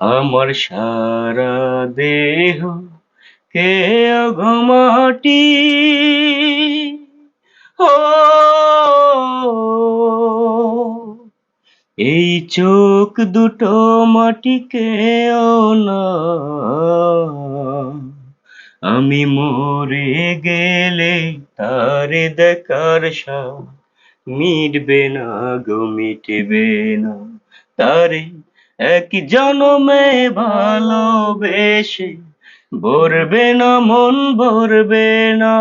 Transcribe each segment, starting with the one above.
আমার সারা দেহ কে ঘমাটি ও, এই চোখ দুটো মাটিকে না আমি মরে গেলে তারে দেখার সাথ মিটবে না গো, মিটবে না। তারে এক জনমে ভালোবেসে ভরবে না, মন ভরবে না।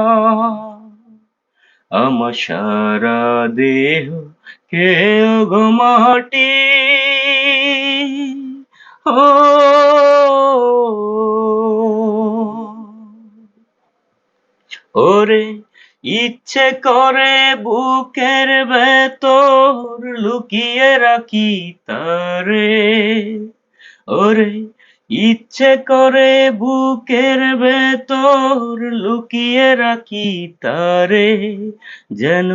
আমার সারা দেহ কেউ গো মাটি। ও, ওরে ইচ্ছে করে বুকের ভেতর লুকিয়ে রাখি তারে। ওরে, ইচ্ছে করে বুকের ভেতর লুকিয়ে রাখি তারে, যেন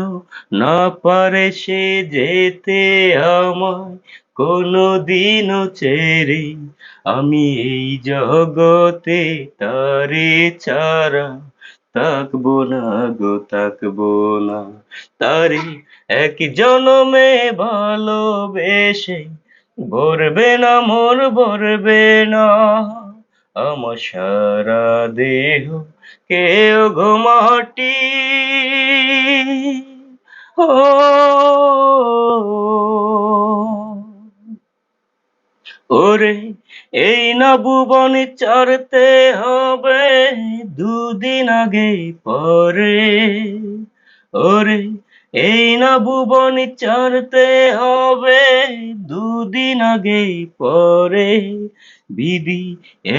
না পারে সে যেতে আমায় কোনো দিনও ছেড়ে আমি এই জগতে তারে ছাড়া তাকবো না গো তাকবো না তারে এক জনমে ভালোবেসে ভরবে না, মন ভরবে না। আমার সারা দেহ কেউ ঘুমাটি। ও ওরে এই না ভুবন চড়তে হবে দুদিন আগে পরে। ওরে এই না ভুবন চড়তে হবে দুদিন আগে পরে। বিধি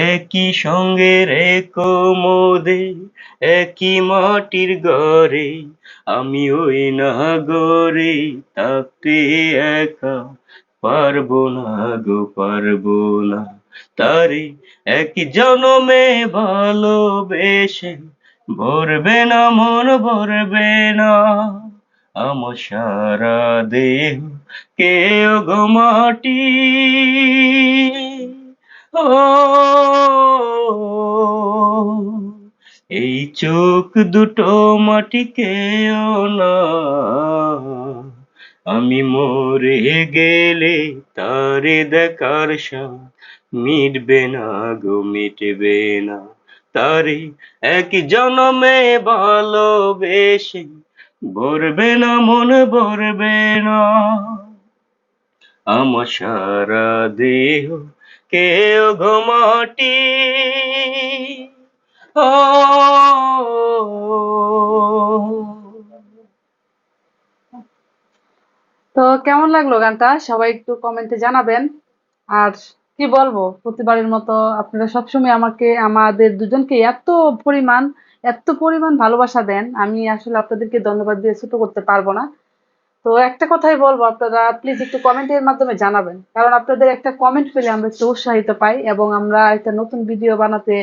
একই সঙ্গে রেখো মোদে, একই মাটির ঘরে আমি ওই না গরে থাকতে একা পারব না গো পারব না তারে এক জনমে ভালোবেসে ভরবে না মন, ভরবে না আমার সারা দেহ। কেউ গো মাটি, ও এই চোখ দুটো মাটি কেউ না আমি মরে গেলে তারে দেখার মিটবে না গো, মিটবে না। তারে এক জনমে ভালোবেসে ভরবে না, মন ভরবে না। আমার সারা দেহ কেউ ঘুমাটি তো কেমন লাগল গানটা? সবাই একটু কমেন্টে জানাবেন। আর কি বলব, প্রতিবারের মতো আপনারা সবসময় আমাকে, আমাদের দুজনকে এত পরিমাণ এত পরিমাণ ভালোবাসা দেন। আমি আসলে আপনাদেরকে ধন্যবাদ দিয়ে ছোট করতে পারব না। তো একটা কথাই বলব, আপনারা প্লিজ একটু কমেন্টের মাধ্যমে জানাবেন। কারণ আপনাদের একটা কমেন্ট পেলে আমরা একটু উৎসাহিত পাই এবং আমরা একটা নতুন ভিডিও বানাতে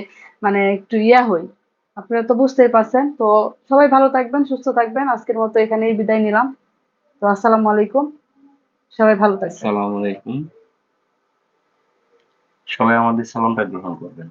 মানে একটু ইয়া হই। আপনারা তো বুঝতেই পারছেন। তো সবাই ভালো থাকবেন, সুস্থ থাকবেন। আজকের মতো এখানেই বিদায় নিলাম। তো আসসালামু আলাইকুম। সবাই ভালো থাকবেন। আসসালামু আলাইকুম। সবাই আমাদের সালামটা গ্রহণ করবেন।